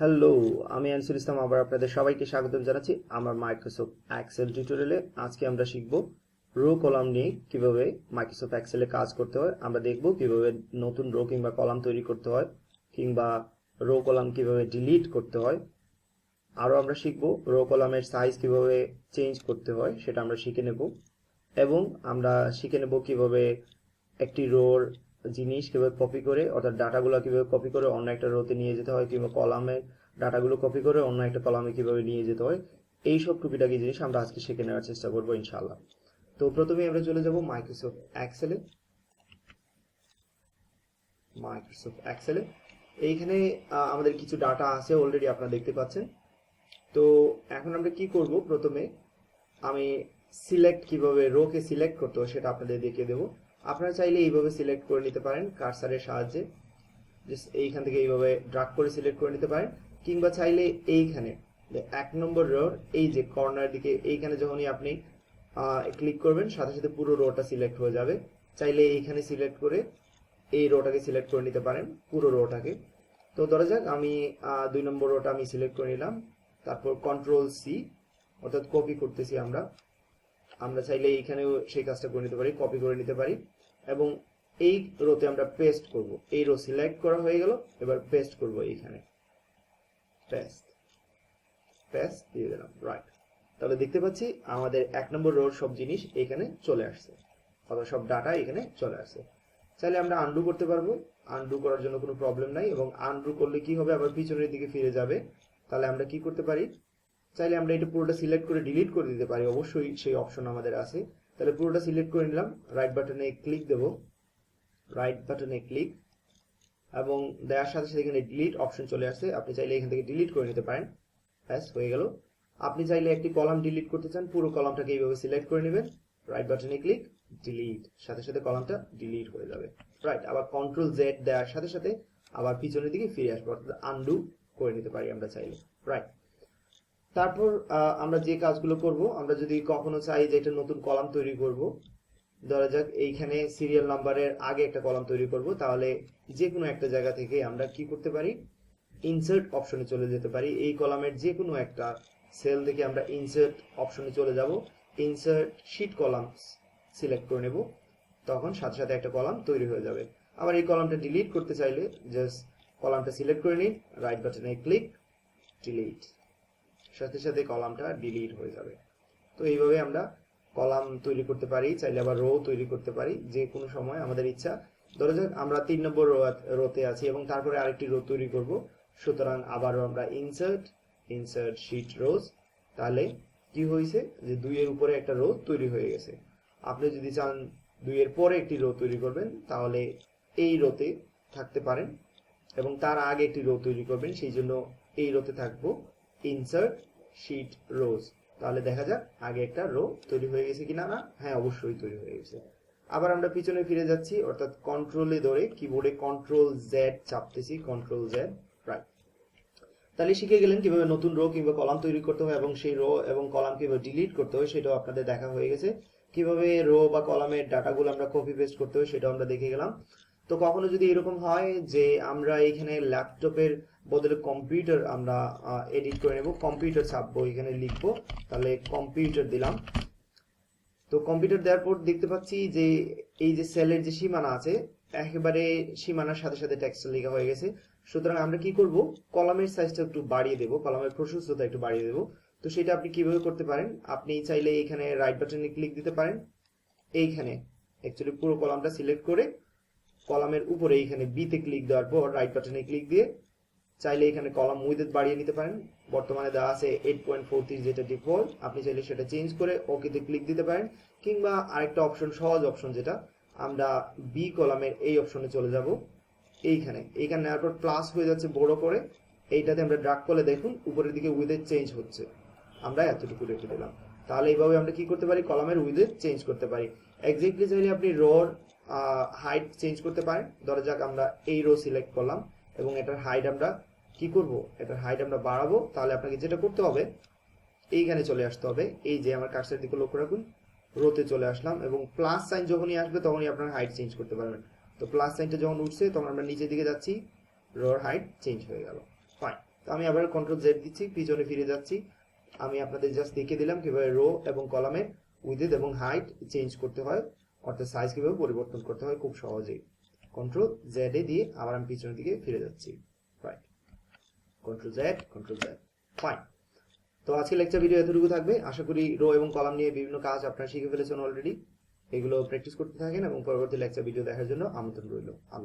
Hello আমি আনসুল ইসলাম, আবার আপনাদের সবাইকে স্বাগতম জানাচ্ছি আমার মাইক্রোসফট এক্সেল টিউটোরিয়ালে আজকে আমরা শিখব রো কলাম নিয়ে কীভাবে মাইক্রোসফট এক্সেলে কাজ করতে হয়। আমরা দেখব কীভাবে নতুন রো কিংবা কলাম তৈরি করতে হয়, কিংবা রো কলাম কীভাবে ডিলিট করতে হয়। আরও আমরা শিখব রো কলামের সাইজ কীভাবে চেঞ্জ করতে হয়, সেটা আমরা শিখে নেব। এবং আমরা শিখে নেব কীভাবে একটি রোর জিনিস কীভাবে কপি করে, অর্থাৎ ডাটাগুলো কীভাবে কপি করে, অন্য একটা রোতে নিয়ে যেতে হয়, কিংবা কলামের ডাটাগুলো কপি করে, অন্য একটা কলামে কীভাবে নিয়ে যেতে হয় এই সব টুকিটাকি জিনিস আমরা আজকে শিখে নেওয়ার চেষ্টা করব ইনশাআল্লাহ। তো প্রথমে আমরা চলে যাব মাইক্রোসফট এক্সেলে মাইক্রোসফট এক্সেলে এইখানে আমাদের কিছু ডাটা আছে অলরেডি আপনারা দেখতে পাচ্ছেন। তো এখন আমরা কি করব? প্রথমে আমি সিলেক্ট কীভাবে রোকে সিলেক্ট করতে সেটা আপনাদের দেখিয়ে দেবো। আপনারা চাইলে এইভাবে সিলেক্ট করে নিতে পারেন কার্সারের সাহায্যে। এইখান থেকে এইভাবে ড্রাগ করে সিলেক্ট করে নিতে পারেন। কিংবা চাইলে এইখানে এক নম্বর রোর এই যে কর্নার দিকে, এইখানে যখনই আপনি ক্লিক করবেন, সাথে সাথে পুরো রোটা সিলেক্ট হয়ে যাবে। চাইলে এইখানে সিলেক্ট করে এই রোটাকে সিলেক্ট করে নিতে পারেন, পুরো রোটাকে তো ধরা যাক আমি দুই নম্বর রোটা আমি সিলেক্ট করে নিলাম। তারপর কন্ট্রোল সি অর্থাৎ কপি করতেছি আমরা। আমরা চাইলে এইখানেও সেই কাজটা করে নিতে পারি কপি করে নিতে পারি। এবং এই রোতে আমরা পেস্ট করব। এই রো সিলেক্ট করা হয়ে গেল, এবার পেস্ট করব এইখানে। পেস্ট পেস্ট দিয়ে দিলাম রাইট তাহলে দেখতে পাচ্ছি আমাদের এক নম্বর রোর সব জিনিস এখানে চলে আসছে। অথবা সব ডাটা এখানে চলে আসছে। চাইলে আমরা আনডু করতে পারব। আনডু করার জন্য কোনো প্রবলেম নাই এবং আনডু করলে কি হবে? আবার পিছনের দিকে ফিরে যাবে। তাহলে আমরা কি করতে পারি? চাইলে আমরা এটা পুরোটা সিলেক্ট করে ডিলিট করে দিতে পারি। অবশ্যই সেই অপশন আমাদের আছে। তাহলে পুরোটা সিলেক্ট করে নিলাম। রাইট বাটনে ক্লিক দেব। রাইট বাটনে ক্লিক এবং দেওয়ার সাথে সাথে এখানে ডিলিট অপশন চলে আসছে। আপনি চাইলে এখান থেকে ডিলিট করে নিতে পারেন। ব্যাস, হয়ে গেল। আপনি চাইলে একটি কলাম ডিলিট করতে চান। পুরো কলামটাকে এইভাবে সিলেক্ট করে নেবেন। রাইট বাটনে ক্লিক ডিলিট সাথে সাথে কলামটা ডিলিট হয়ে যাবে। রাইট আবার কন্ট্রোল জেড দেওয়ার সাথে সাথে আবার পিছনের দিকে ফিরে আসব। অর্থাৎ আনডু করে নিতে পারি আমরা চাইলে। রাইট তারপর আমরা যে কাজগুলো করব, আমরা যদি কখনো চাই যে একটা নতুন কলাম তৈরি করব, ধরা যাক এইখানে সিরিয়াল নাম্বারের আগে একটা কলাম তৈরি করব, তাহলে যে কোনো একটা জায়গা থেকে আমরা কি করতে পারি? ইনসার্ট অপশনে চলে যেতে পারি। এই কলামের যে কোনো একটা সেল থেকে আমরা ইনসার্ট অপশনে চলে যাব। ইনসার্ট শিট কলাম সিলেক্ট করে নেব। তখন সাথে সাথে একটা কলাম তৈরি হয়ে যাবে। আবার এই কলামটা ডিলিট করতে চাইলে জাস্ট কলামটা সিলেক্ট করে নিন রাইট বাটনে ক্লিক ডিলিট সাথে সাথে কলামটা ডিলিট হয়ে যাবে। তো এইভাবে আমরা কলাম তৈরি করতে পারি, চাইলে আবার রো তৈরি করতে পারি, যে কোনো সময় আমাদের ইচ্ছা। ধরা যাক আমরা তিন নম্বর রোতে আছি এবং তারপরে আরেকটি রো তৈরি করব। সুতরাং আবারও আমরা ইনসার্ট ইনসার্ট শিট রোজ তাহলে কি হয়েছে? যে দুইয়ের উপরে একটা রো তৈরি হয়ে গেছে। আপনি যদি চান দুইয়ের পরে একটি রো তৈরি করবেন, তাহলে এই রোতে থাকতে পারেন এবং তার আগে একটি রো তৈরি করবেন, সেই জন্য এই রোতে থাকব। ইনসার্ট শিট রোজ তাহলে দেখা যাক, আগে একটা রো তৈরি হয়ে গেছে কিনা না? হ্যাঁ অবশ্যই তৈরি হয়ে গেছে। আবার আমরা পিছনে ফিরে যাচ্ছি, অর্থাৎ কন্ট্রোলে ধরে কিবোর্ডে কন্ট্রোল জেড চাপতেছি কন্ট্রোল জেড রাইট তাহলে শিখে গেলেন কীভাবে নতুন রো কিংবা কলাম তৈরি করতে হয় এবং সেই রো এবং কলাম কীভাবে ডিলিট করতে হয়, সেটাও আপনাদের দেখা হয়ে গেছে। কীভাবে রো বা কলামের ডাটাগুলো আমরা কপি পেস্ট করতে হয়, সেটাও আমরা দেখে গেলাম। তো কখনো যদি এরকম হয় যে আমরা এখানে ল্যাপটপের বদলে কম্পিউটার আমরা এডিট করে নেব, কম্পিউটার ছাপবো, এখানে লিখব, তাহলে কম্পিউটার দিলাম। তো কম্পিউটার দেওয়ার পর দেখতে পাচ্ছি যে এই যে সেলের যে সীমানা আছে, একেবারে সীমানার সাথে সাথে টেক্সট লেখা হয়ে গেছে। সুতরাং আমরা কি করব? কলামের সাইজটা একটু বাড়িয়ে দেব, কলামের প্রশস্ততা একটু বাড়িয়ে দেব। তো সেটা আপনি কীভাবে করতে পারেন? আপনি চাইলে এখানে রাইট বাটনে ক্লিক দিতে পারেন। এইখানে অ্যাকচুয়ালি পুরো কলামটা সিলেক্ট করে কলামের উপরে এইখানে বিতে ক্লিক দেওয়ার পর রাইট বাটনে ক্লিক দিয়ে চাইলে এখানে কলাম উইথ বাড়িয়ে নিতে পারেন। বর্তমানে দেওয়া আছে এইট পয়েন্ট ফোর থ্রি যেটা ডিফল্ট আপনি চাইলে সেটা চেঞ্জ করে ওকেতে ক্লিক দিতে পারেন। কিংবা আরেকটা অপশন সহজ অপশন যেটা, আমরা বি কলামের এই অপশনে চলে যাব। এইখানে। এইখানে নেওয়ার পর প্লাস হয়ে যাচ্ছে বড় করে। এইটাতে আমরা ড্রাগ করলে দেখুন, উপরের দিকে উইথের চেঞ্জ হচ্ছে। আমরা এতটুকু রেখে দিলাম। তাহলে এইভাবে আমরা কি করতে পারি? কলামের উইথের চেঞ্জ করতে পারি। এক্স্যাক্টলি চাইলে আপনি রোর হাইট চেঞ্জ করতে পারেন ধরা যাক আমরা এই রো সিলেক্ট করলাম এবং এটার হাইট আমরা কি করব? এটার হাইট আমরা বাড়াবো। তাহলে আপনাকে যেটা করতে হবে, এইখানে চলে আসতে হবে। এই যে আমার কার্সের দিকে লক্ষ্য রাখুন রোতে চলে আসলাম এবং প্লাস সাইন যখনই আসবে তখনই আপনার হাইট চেঞ্জ করতে পারবেন। তো প্লাস সাইনটা যখন উঠছে, তখন আমরা নিচের দিকে যাচ্ছি রোর হাইট চেঞ্জ হয়ে গেল। ফাইন তো আমি আবার কন্ট্রোল জেড দিচ্ছি, পিছনে ফিরে যাচ্ছি। আমি আপনাদের জাস্ট দেখিয়ে দিলাম কীভাবে রো এবং কলামের উইথ এবং হাইট চেঞ্জ করতে হয়। অর্থাৎ সাইজ কীভাবে পরিবর্তন করতে হয় খুব সহজেই। কন্ট্রোল জেড এ দিয়ে আবার আমি পিছনের দিকে ফিরে যাচ্ছি। Right control Z control Z fine তো আজকে লেকচার ভিডিও এতটুকু থাকবে। আশা করি রো এবং কলাম নিয়ে বিভিন্ন কাজ আপনারা শিখে ফেলেছেন অলরেডি এগুলো প্র্যাকটিস করতে থাকেন এবং পরবর্তী লেকচার ভিডিও দেখার জন্য আমন্ত্রণ রইল। আল্লাহ